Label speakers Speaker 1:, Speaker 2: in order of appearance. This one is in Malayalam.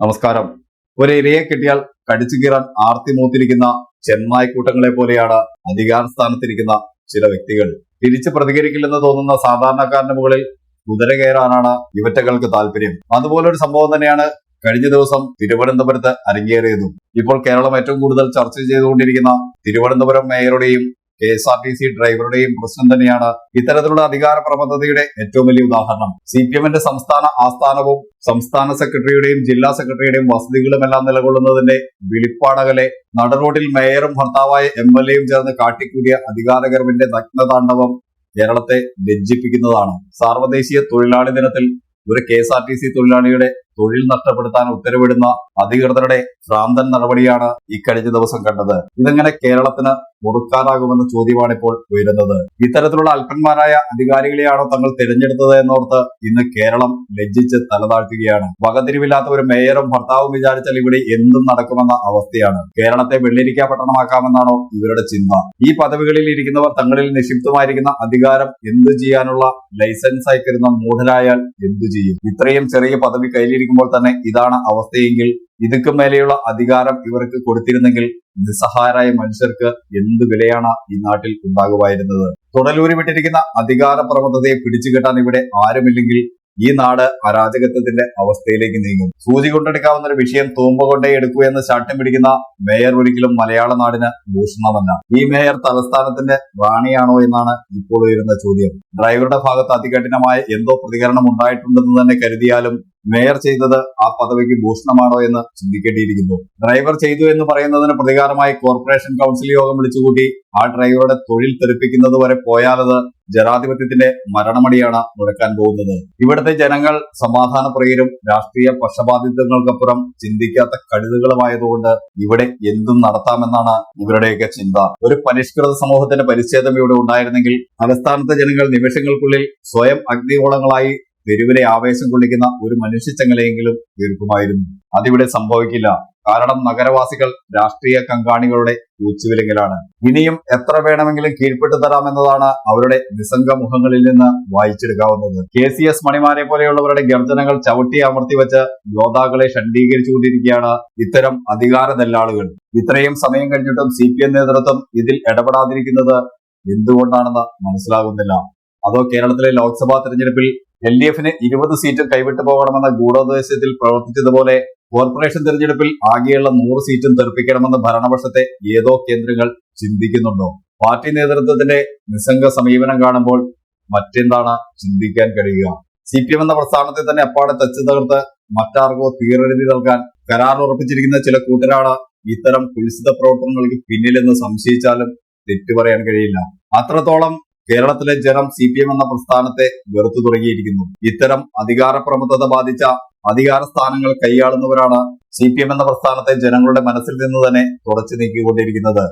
Speaker 1: നമസ്കാരം. ഒരു ഇരയെ കിട്ടിയാൽ കടിച്ചു കീറാൻ ആർത്തി മൂത്തിരിക്കുന്ന ചെന്നായ്ക്കൂട്ടങ്ങളെ പോലെയാണ് അധികാര സ്ഥാനത്തിരിക്കുന്ന ചില വ്യക്തികൾ. തിരിച്ച് പ്രതികരിക്കില്ലെന്ന് തോന്നുന്ന സാധാരണക്കാരന് മുകളിൽ കുതിര കയറാനാണ് ഇവറ്റകൾക്ക് താല്പര്യം. അതുപോലൊരു സംഭവം തന്നെയാണ് കഴിഞ്ഞ ദിവസം തിരുവനന്തപുരത്ത് അരങ്ങേറിയതും. ഇപ്പോൾ കേരളം ഏറ്റവും കൂടുതൽ ചർച്ച ചെയ്തുകൊണ്ടിരിക്കുന്ന Thiruvananthapuram മേയറുടെയും K S R T C ഡ്രൈവറുടെയും പ്രശ്നം തന്നെയാണ് ഇത്തരത്തിലുള്ള അധികാര പ്രബദ്ധതയുടെ ഏറ്റവും വലിയ ഉദാഹരണം. സി പി എമ്മിന്റെ സംസ്ഥാന ആസ്ഥാനവും സംസ്ഥാന സെക്രട്ടറിയുടെയും ജില്ലാ സെക്രട്ടറിയുടെയും വസതികളുമെല്ലാം നിലകൊള്ളുന്നതിന്റെ വിളിപ്പാടകലെ നടുറോഡിൽ മേയറും ഭർത്താവായ എം എൽ എയും ചേർന്ന് കാട്ടിക്കൂടിയ അധികാരഗർവിന്റെ നഗ്നതാണ്ഡവം കേരളത്തെ ലജ്ജിപ്പിക്കുന്നതാണ്. സാർവദേശീയ തൊഴിലാളി ദിനത്തിൽ ഒരു K S R T C തൊഴിലാളിയുടെ തൊഴിൽ നഷ്ടപ്പെടുത്താൻ ഉത്തരവിടുന്ന അധികൃതരുടെ ഭ്രാന്തൻ നടപടിയാണ് ഇക്കഴിഞ്ഞ ദിവസം കണ്ടത്. ഇതെങ്ങനെ കേരളത്തിന് മുറുക്കാനാകുമെന്ന ചോദ്യമാണ് ഇപ്പോൾ ഉയരുന്നത്. ഇത്തരത്തിലുള്ള അല്പന്മാരായ അധികാരികളെയാണോ തങ്ങൾ തിരഞ്ഞെടുത്തത് എന്നോർത്ത് ഇന്ന് കേരളം ലജ്ജിച്ച് തലതാഴ്ത്തുകയാണ്. വകതിരിവില്ലാത്ത ഒരു മേയറും ഭർത്താവും വിചാരിച്ചാൽ ഇവിടെ എന്തും നടക്കുമെന്ന അവസ്ഥയാണ്. കേരളത്തെ വെള്ളിരിക്ക പട്ടണമാക്കാമെന്നാണോ ഇവരുടെ ചിന്ത. ഈ പദവികളിൽ ഇരിക്കുന്നവർ തങ്ങളിൽ നിക്ഷിപ്തമായിരിക്കുന്ന അധികാരം എന്തു ചെയ്യാനുള്ള ലൈസൻസ് അയക്കരുന്ന മൂഢരായാൽ എന്തു ചെയ്യും? ഇത്രയും ചെറിയ പദവി കയ്യിലിരിക്കുമ്പോൾ തന്നെ ഇതാണ് അവസ്ഥയെങ്കിൽ ഇതുക്കും മേലെയുള്ള അധികാരം ഇവർക്ക് കൊടുത്തിരുന്നെങ്കിൽ നിസ്സഹായരായ മനുഷ്യർക്ക് എന്ത് വിലയാണ് ഈ നാട്ടിൽ ഉണ്ടാകുമായിരുന്നത് തുടലൂരി വിട്ടിരിക്കുന്ന അധികാര പ്രവണതയെ പിടിച്ചു കെട്ടാൻ ഇവിടെ ആരുമില്ലെങ്കിൽ ഈ നാട് അരാജകത്വത്തിന്റെ അവസ്ഥയിലേക്ക് നീങ്ങും. സൂചി കൊണ്ടെടുക്കാവുന്ന ഒരു വിഷയം തൂമ്പ കൊണ്ടേ എടുക്കൂ എന്ന് ശാഠ്യം പിടിക്കുന്ന മേയർ ഒരിക്കലും മലയാള നാടിന് ഭൂഷണമല്ല ഈ മേയർ തലസ്ഥാനത്തിന്റെ റാണിയാണോ എന്നാണ് ഇപ്പോൾ ഉയരുന്ന ചോദ്യം. ഡ്രൈവറുടെ ഭാഗത്ത് അതികഠിനമായ എന്തോ പ്രതികരണം ഉണ്ടായിട്ടുണ്ടെന്ന് തന്നെ കരുതിയാലും മേയർ ചെയ്തത് ആ പദവിക്ക് ഭൂഷണമാണോ എന്ന് ചിന്തിക്കേണ്ടിയിരിക്കുന്നു. ഡ്രൈവർ ചെയ്തു എന്ന് പറയുന്നതിന് പ്രതികാരമായി കോർപ്പറേഷൻ കൗൺസിൽ യോഗം വിളിച്ചുകൂട്ടി ആ ഡ്രൈവറുടെ തൊഴിൽ തെറിപ്പിക്കുന്നത് വരെ പോയാലത് ജനാധിപത്യത്തിന്റെ മരണമടിയാണ് മുഴക്കാൻ പോകുന്നത്. ഇവിടുത്തെ ജനങ്ങൾ സമാധാനപ്രിയരും രാഷ്ട്രീയ പക്ഷപാതിത്വങ്ങൾക്കപ്പുറം ചിന്തിക്കാത്ത കഴുതുകളുമായതുകൊണ്ട് ഇവിടെ എന്തും നടത്താമെന്നാണ് ഇവരുടെയൊക്കെ ചിന്ത. ഒരു പരിഷ്കൃത സമൂഹത്തിന്റെ പരിച്ഛേദം ഇവിടെ ഉണ്ടായിരുന്നെങ്കിൽ തലസ്ഥാനത്തെ ജനങ്ങൾ നിമിഷങ്ങൾക്കുള്ളിൽ സ്വയം അഗ്നിഗോളങ്ങളായി തെരുവിലെ ആവേശം കൊള്ളിക്കുന്ന ഒരു മനുഷ്യച്ചങ്ങലയെങ്കിലും തീർക്കുമായിരുന്നു. അതിവിടെ സംഭവിക്കില്ല. കാരണം നഗരവാസികൾ രാഷ്ട്രീയ കങ്കാണികളുടെ ഊച്ചുവിലങ്ങലാണ്. ഇനിയും എത്ര വേണമെങ്കിലും കീഴ്പ്പെട്ടു തരാമെന്നതാണ് അവരുടെ നിസ്സംഗ മുഖങ്ങളിൽ നിന്ന് വായിച്ചെടുക്കാവുന്നത്. കെ സി എസ് മണിമാരെ പോലെയുള്ളവരുടെ ഗർജനങ്ങൾ ചവിട്ടി അമർത്തി വെച്ച് യോദ്ധാക്കളെ ഷണ്ഡീകരിച്ചുകൊണ്ടിരിക്കുകയാണ് ഇത്തരം അധികാര നെല്ലാളുകൾ ഇത്രയും സമയം കഴിഞ്ഞിട്ടും സി പി എം നേതൃത്വം ഇതിൽ ഇടപെടാതിരിക്കുന്നത് എന്തുകൊണ്ടാണെന്ന് മനസ്സിലാകുന്നില്ല. അതോ കേരളത്തിലെ ലോക്സഭാ തെരഞ്ഞെടുപ്പിൽ എൽ ഡി എഫിന് ഇരുപത് സീറ്റും കൈവിട്ടു പോകണമെന്ന ഗൂഢോദ്ദേശത്തിൽ പ്രവർത്തിച്ചതുപോലെ കോർപ്പറേഷൻ തെരഞ്ഞെടുപ്പിൽ ആകെയുള്ള നൂറ് സീറ്റും തെറിപ്പിക്കണമെന്ന് ഭരണപക്ഷത്തെ ഏതോ കേന്ദ്രങ്ങൾ ചിന്തിക്കുന്നുണ്ടോ? പാർട്ടി നേതൃത്വത്തിന്റെ നിസ്സംഗ സമീപനം കാണുമ്പോൾ മറ്റെന്താണ് ചിന്തിക്കാൻ കഴിയുക? സി പി എം എന്ന പ്രസ്ഥാനത്തെ തന്നെ അപ്പാടെ തച്ചു തകർത്ത് മറ്റാർക്കോ തീറെഴുതി നൽകാൻ കരാർ ഉറപ്പിച്ചിരിക്കുന്ന ചില കൂട്ടരാണ് ഇത്തരം കുൽസിത പ്രവർത്തനങ്ങൾക്ക് പിന്നിലെന്ന് സംശയിച്ചാലും തെറ്റു പറയാൻ കഴിയില്ല. അത്രത്തോളം കേരളത്തിലെ ജനം സി പി എം എന്ന പ്രസ്ഥാനത്തെ വെറുത്തു തുടങ്ങിയിരിക്കുന്നു. ഇത്തരം അധികാരപ്രമുഖത ബാധിച്ച അധികാര സ്ഥാനങ്ങൾ കൈയാളുന്നവരാണ് സി പി എം എന്ന പ്രസ്ഥാനത്തെ ജനങ്ങളുടെ മനസ്സിൽ നിന്ന് തന്നെ തുടച്ചു നീക്കിക്കൊണ്ടിരിക്കുന്നത്.